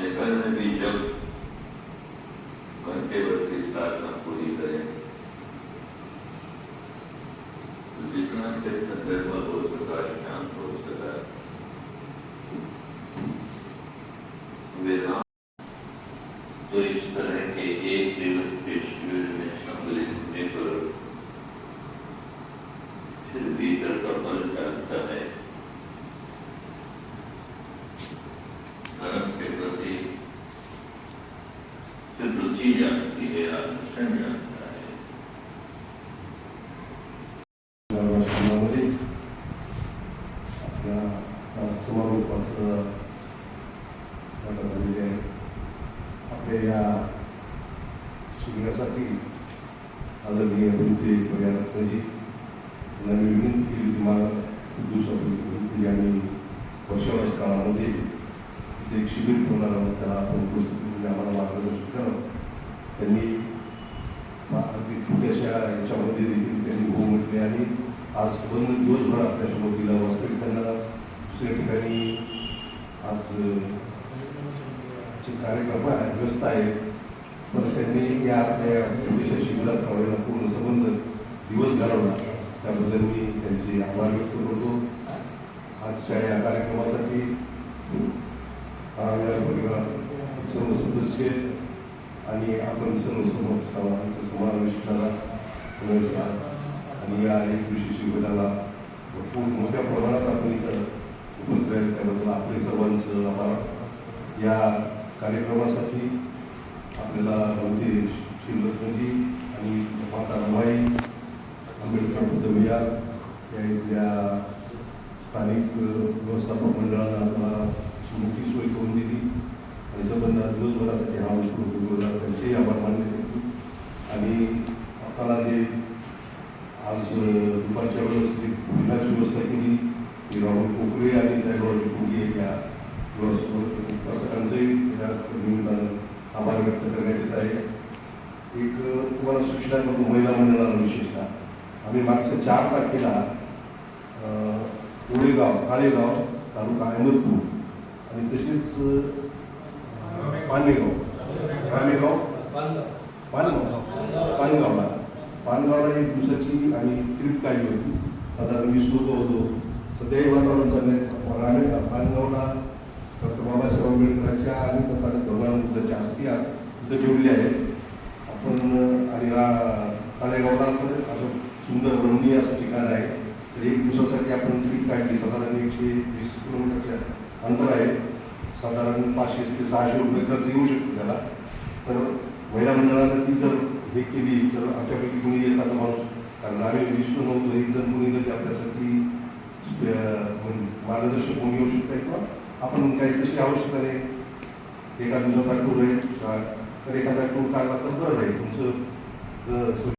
अपने घर में भी जब के बस की साधना पूरी करें तो जितना चित्त निर्मल हो सका, शांत हो सका वेदांत तो इस तरह के एक दिवस के शिविर में सम्मिलित होने पर फिर भीतर का बल जागता है। धर्म के प्रति फिर रुचि जागती है आकर्षण जागता है समाजामध्ये आपल्या आता समारोपाचं जागा झालेली आहे आपल्या या शिबिरासाठी आदरणीय विनंती भैयाजी यांना मी विनंती केली होती मला खूप दिवसापूर्वी विनंती आणि वर्षावर्ष काळामध्ये ते एक शिबिर ठेवणार आहोत त्याला आपण उपस्थित आम्हाला मार्गदर्शन करावं. त्यांनी अगदी छोट्याशा याच्यामध्ये देखील त्यांनी हो म्हटले आणि आज बंद दिवसभर आपल्या दिला. वास्तविक त्यांना दुसऱ्या ठिकाणी आज कार्यक्रम आहे व्यस्त आहेत पण त्यांनी या आपल्या छोट्याशा शिबिरात कावळेला पूर्ण संबंध दिवस घालवला त्याबद्दल मी त्यांचे आभार व्यक्त करतो. आजच्या या कार्यक्रमासाठी सर्व सदस्य आणि आपण सर्व समोर समाजाचा समावेश आणि या एक विशेष शिबिराला भरपूर मोठ्या प्रमाणात आपण इथं उपस्थित आहे त्याबद्दल आपले सर्वांचं आभार. या कार्यक्रमासाठी आपल्याला नव्हते शिल्लकजी आणि माता रमाई आंबेडकर बुद्धविहार या इथल्या स्थानिक व्यवस्थापक मंडळानं आपल्याला मोठी सोय करून दिली. आणि दिवसभरासाठी हा उपक्रम ठेवला त्यांचेही आभार मानले आणि आपल्याला जे आज दुपारच्या वेळेस जी भोजनाची व्यवस्था केली ती राहुल कोकरे आणि साहेबराव कोगी या उपासकांचंही या निमित्तानं आभार व्यक्त करण्यात येत आहे. एक तुम्हाला सूचना करतो महिला मंडळाला विशेषतः. आम्ही मागच्या चार तारखेला कोळेगाव काळेगाव तालुका अहमदपूर आणि तसेच पानेगाव रामेगाव पानगाव पानगावला पानगावला एक दिवसाची आणि ट्रिप काढली होती साधारण वीस लोक होतो सध्याही वातावरण चाललंय रामे पानगावला डॉक्टर बाबासाहेब आंबेडकरांच्या आणि तथागत भगवान बुद्धाच्या अस्थिया तिथं ठेवलेल्या आहेत आपण आणि रा काळेगावला तर असं सुंदर रमणीय असं ठिकाण आहे तर एक दिवसासाठी आपण ट्रिप काढली साधारण एकशे वीस किलोमीटरच्या अंतर आहे साधारण पाचशे ते सहाशे रुपये खर्च येऊ शकतो त्याला. तर महिला मंडळानं ती जर हे केली तर आमच्यापैकी कोणी एखादा माणूस कारण आम्ही वीस नव्हतो एक जर कोणी जरी आपल्यासाठी मार्गदर्शक कोणी येऊ शकता किंवा आपण काही तशी आवश्यकता नाही एखादा दिवसाचा टूर आहे तर एखादा टूर काढला तर बरं राहील तुमचं जर